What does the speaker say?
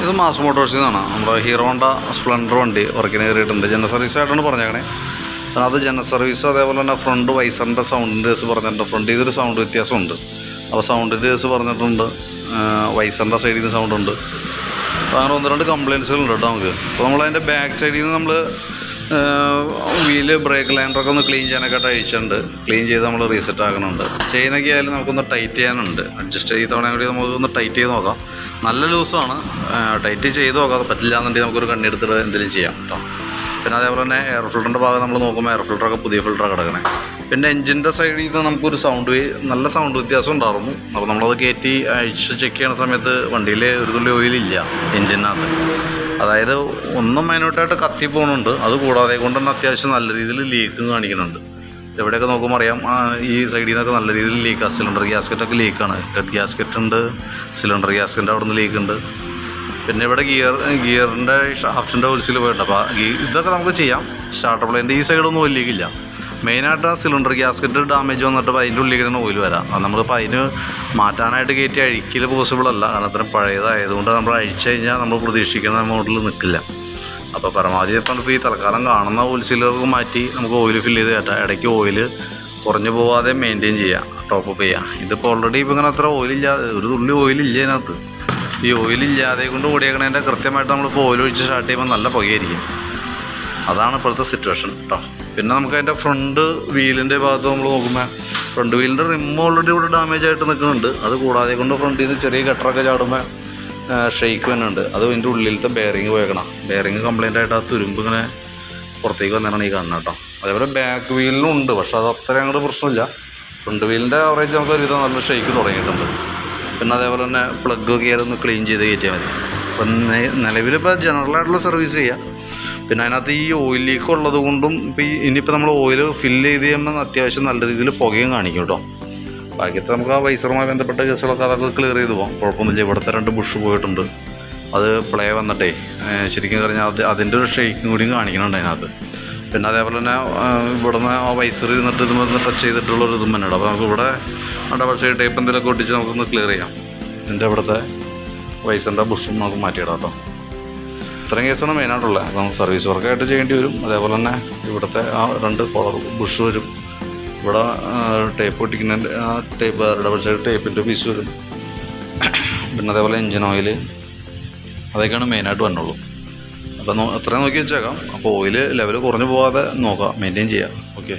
ഇത് മാസ് മോട്ടോഴ്സിൽ നിന്നാണ് നമ്മുടെ ഹീറോ സ്പ്ലെൻഡർ വണ്ടി വർക്കിന് കയറിയിട്ടുണ്ട് ജനറൽ സർവീസ് ആയിട്ടാണ് പറഞ്ഞേക്കണേ. കാരണം അത് ജനറൽ സർവീസ് അതേപോലെ തന്നെ ഫ്രണ്ട് വൈസറിന്റെ സൗണ്ടിന്റെ കേസ് പറഞ്ഞിട്ടുണ്ട്. ഫ്രണ്ട് ഇതൊരു സൗണ്ട് വ്യത്യാസമുണ്ട്. അപ്പോൾ സൗണ്ടിന്റെ കേസ് പറഞ്ഞിട്ടുണ്ട്. വൈസറിന്റെ സൈഡിൽ നിന്ന് സൗണ്ട് ഉണ്ട്. അപ്പോൾ അങ്ങനെ ഒന്ന് രണ്ട് കംപ്ലയിൻസുകളുണ്ട് കേട്ടോ നമുക്ക്. അപ്പോൾ നമ്മളതിന്റെ ബാക്ക് സൈഡിൽ നിന്ന് നമ്മൾ വീൽ ബ്രേക്ക് ലൈനറൊക്കെ ഒന്ന് ക്ലീൻ ചെയ്യാനൊക്കെ അഴിച്ചിട്ടുണ്ട് ക്ലീൻ ചെയ്ത് നമ്മൾ റീസെറ്റ് ആക്കണുണ്ട്. ചെയിനൊക്കെ ആയാലും നമുക്കൊന്ന് ടൈറ്റ് ചെയ്യാനുണ്ട്. അഡ്ജസ്റ്റ് ചെയ്ത് തവണ കൂടി നമുക്ക് ഒന്ന് ടൈറ്റ് ചെയ്ത് നോക്കാം. നല്ല ലൂസാണ്. ടൈറ്റ് ചെയ്ത് നോക്കാം. പറ്റില്ല എന്നുണ്ടെങ്കിൽ നമുക്കൊരു കണ്ണെടുത്തിട്ട് എന്തെങ്കിലും ചെയ്യാം കേട്ടോ പിന്നെ അതേപോലെ തന്നെ എയർ ഫിൽറ്ററിന്റെ ഭാഗം നമ്മൾ നോക്കുമ്പോൾ എയർ ഫിൽറ്ററൊക്കെ പുതിയ ഫിൽറ്ററൊക്കെ കിടക്കണേ. പിന്നെ എഞ്ചിന്റെ സൈഡിൽ നിന്ന് നമുക്കൊരു സൗണ്ട് നല്ല സൗണ്ട് വ്യത്യാസം ഉണ്ടായിരുന്നു. അപ്പോൾ നമ്മളത് കയറ്റി അഴിച്ച് ചെക്ക് ചെയ്യണ സമയത്ത് വണ്ടിയിൽ ഒരു തുള്ളി ഓയിലില്ല എഞ്ചിനകത്ത് അതായത് ഒന്നും മൈനോട്ടായിട്ട് കത്തി പോകുന്നുണ്ട് അത് കൂടാതെ കൊണ്ട് തന്നെ അത്യാവശ്യം നല്ല രീതിയിൽ ലീക്കും കാണിക്കുന്നുണ്ട്. എവിടെയൊക്കെ നോക്കുമ്പോൾ അറിയാം ഈ സൈഡിൽ നിന്നൊക്കെ നല്ല രീതിയിൽ ലീക്കാണ് സിലിണ്ടർ ഗ്യാസ്കറ്റൊക്കെ ലീക്കാണ് ഹെഡ് ഗ്യാസ്കറ്റ് ഉണ്ട് സിലിണ്ടർ ഗ്യാസ്കറ്റ് അവിടെ നിന്ന് ലീക്ക് ഉണ്ട്. പിന്നെ ഇവിടെ ഗിയർ ഗിയറിന്റെ ഷാഫ്റ്റിന്റെ ഒലിച്ചിൽ പോയിട്ടുണ്ട്. അപ്പോൾ ഇതൊക്കെ നമുക്ക് ചെയ്യാം. സ്റ്റാർട്ടർ പ്ലേന്റെ ഈ സൈഡൊന്നും ഒല്ലിക്കില്ല മെയിനായിട്ട് ആ സിലിണ്ടർ ഗ്യാസ്കറ്റ് ഡാമേജ് വന്നിട്ട് അതിന്റെ ഉള്ളിൽ ഓയിൽ വരാം. അത് നമ്മളിപ്പോൾ അതിന് മാറ്റാനായിട്ട് കയറ്റി അഴിക്കൽ പോസിബിൾ അല്ല. കാരണം അത്രയും പഴയതായതുകൊണ്ട് നമ്മൾ അഴിച്ചു കഴിഞ്ഞാൽ നമ്മൾ പ്രതീക്ഷിക്കുന്ന മോഡൽ നിൽക്കില്ല അപ്പോൾ പരമാവധി ഇപ്പം ഈ തൽക്കാലം കാണുന്ന ഓയിൽ സിലിണ്ടർ മാറ്റി നമുക്ക് ഓയിൽ ഫില്ല് ചെയ്ത് കേട്ടാൽ ഇടയ്ക്ക് ഓയിൽ കുറഞ്ഞു പോവാതെ മെയിന്റെയിൻ ചെയ്യാം. ടോപ്പ് അപ്പ് ചെയ്യാം. ഇതിപ്പോൾ ഓൾറെഡി ഇപ്പം ഇങ്ങനെ അത്ര ഓയിലില്ലാതെ ഒരു തുള്ളി ഓയിലില്ല അതിനകത്ത് ഈ ഓയിലില്ലാതെ കൊണ്ട് ഓടിയേക്കണതിന്റെ കൃത്യമായിട്ട് നമ്മളിപ്പോൾ ഓയിൽ ഒഴിച്ച് സ്റ്റാർട്ട് ചെയ്യുമ്പോൾ നല്ല പുകയായിരിക്കും. അതാണ് ഇപ്പോഴത്തെ സിറ്റുവേഷൻ കേട്ടോ പിന്നെ നമുക്ക് അതിന്റെ ഫ്രണ്ട് വീലിന്റെ ഭാഗത്ത് നമ്മൾ നോക്കുമ്പോൾ ഫ്രണ്ട് വീലിന്റെ റിമ്മ് ഓൾറെഡി ഇവിടെ ഡാമേജ് ആയിട്ട് നിൽക്കുന്നുണ്ട് അത് കൂടാതെ കൊണ്ട് ഫ്രണ്ടിൽ നിന്ന് ചെറിയ ഗട്ടറൊക്കെ ചാടുമ്പോൾ ഷെയ്ക്ക് വരുന്നുണ്ട്. അത് അതിന്റെ ഉള്ളിലത്തെ ബെയറിങ് പോയേക്കണം. ബെയറിങ് കംപ്ലൈന്റ് ആയിട്ട് ആ തുരുമ്പ് ഇങ്ങനെ പുറത്തേക്ക് വന്നിട്ടാണ് ഈ കാണുന്നത് കേട്ടോ. അതേപോലെ ബാക്ക് വീലിനും ഉണ്ട്. പക്ഷെ അത് അത്ര അങ്ങോട്ട് പ്രശ്നമില്ല. ഫ്രണ്ട് വീലിന്റെ ആവറേജ് നമുക്ക് ഒരുവിധം നല്ല ഷെയ്ക്ക് തുടങ്ങിയിട്ടുണ്ട്. പിന്നെ അതേപോലെ തന്നെ പ്ലഗ് ഒക്കെ ഒന്ന് ക്ലീൻ ചെയ്ത് കയറ്റിയാൽ മതി. അപ്പം നിലവിലിപ്പോൾ ജനറലായിട്ടുള്ള സർവീസ് ചെയ്യാം. പിന്നെ അതിനകത്ത് ഈ ഓയിൽ ലീക്ക് ഉള്ളത് കൊണ്ടും ഇപ്പോൾ ഈ ഇനിയിപ്പോൾ നമ്മൾ ഓയിൽ ഫില്ല് ചെയ്ത് കഴിയുമ്പോൾ അത്യാവശ്യം നല്ല രീതിയിൽ പുകയും കാണിക്കും കേട്ടോ. ബാക്കിയത്തെ നമുക്ക് ആ വൈസറുമായി ബന്ധപ്പെട്ട കേസുകളൊക്കെ അതൊക്കെ ക്ലിയർ ചെയ്ത് പോകാം കുഴപ്പമൊന്നുമില്ല. ഇവിടുത്തെ രണ്ട് ബുഷ് പോയിട്ടുണ്ട്. അത് പ്ലേ വന്നിട്ടേ ശരിക്കും പറഞ്ഞാൽ അത് അതിന്റെ ഒരു ഷെയ്ക്കും കൂടിയും കാണിക്കുന്നുണ്ട് അതിനകത്ത്. പിന്നെ അതേപോലെ തന്നെ ഇവിടുന്ന് ആ വൈസർ ഇരുന്നിട്ട് ഇതുമ്പോൾ ടച്ച് ചെയ്തിട്ടുള്ള ഒരു ഇതും തന്നെയാണ്. അപ്പോൾ നമുക്ക് ഇവിടെ ഡബിൾ സൈഡ് ടേപ്പ് എന്തെങ്കിലുമൊക്കെ ഒട്ടിച്ച് നമുക്കൊന്ന് ക്ലിയർ ചെയ്യാം. ഇതിന്റെ ഇവിടുത്തെ വൈസറിന്റെ ബുഷും നമുക്ക് മാറ്റിയിടാം കേട്ടോ. ഇത്രയും കേസാണ് മെയിനായിട്ടുള്ളത് അപ്പം സർവീസ് വർക്കായിട്ട് ചെയ്യേണ്ടി വരും. അതേപോലെ തന്നെ ഇവിടുത്തെ ആ രണ്ട് കോളർ ബുഷ് വരും. ഇവിടെ ടേപ്പ് ഒട്ടിക്കുന്നതിന്റെ ആ ടേപ്പ് ഡബിൾ സൈഡ് ടേപ്പിന്റെ പീസ് വരും. പിന്നെ അതേപോലെ എൻജിൻ ഓയിൽ അതൊക്കെയാണ് മെയിനായിട്ട് വന്നുള്ളൂ അപ്പോൾ അത്രയും നോക്കി വെച്ചേക്കാം. അപ്പോൾ ഓയിൽ ലെവൽ കുറഞ്ഞു പോകാതെ നോക്കാം. മെയിന്റെയിൻ ചെയ്യാം. ഓക്കെ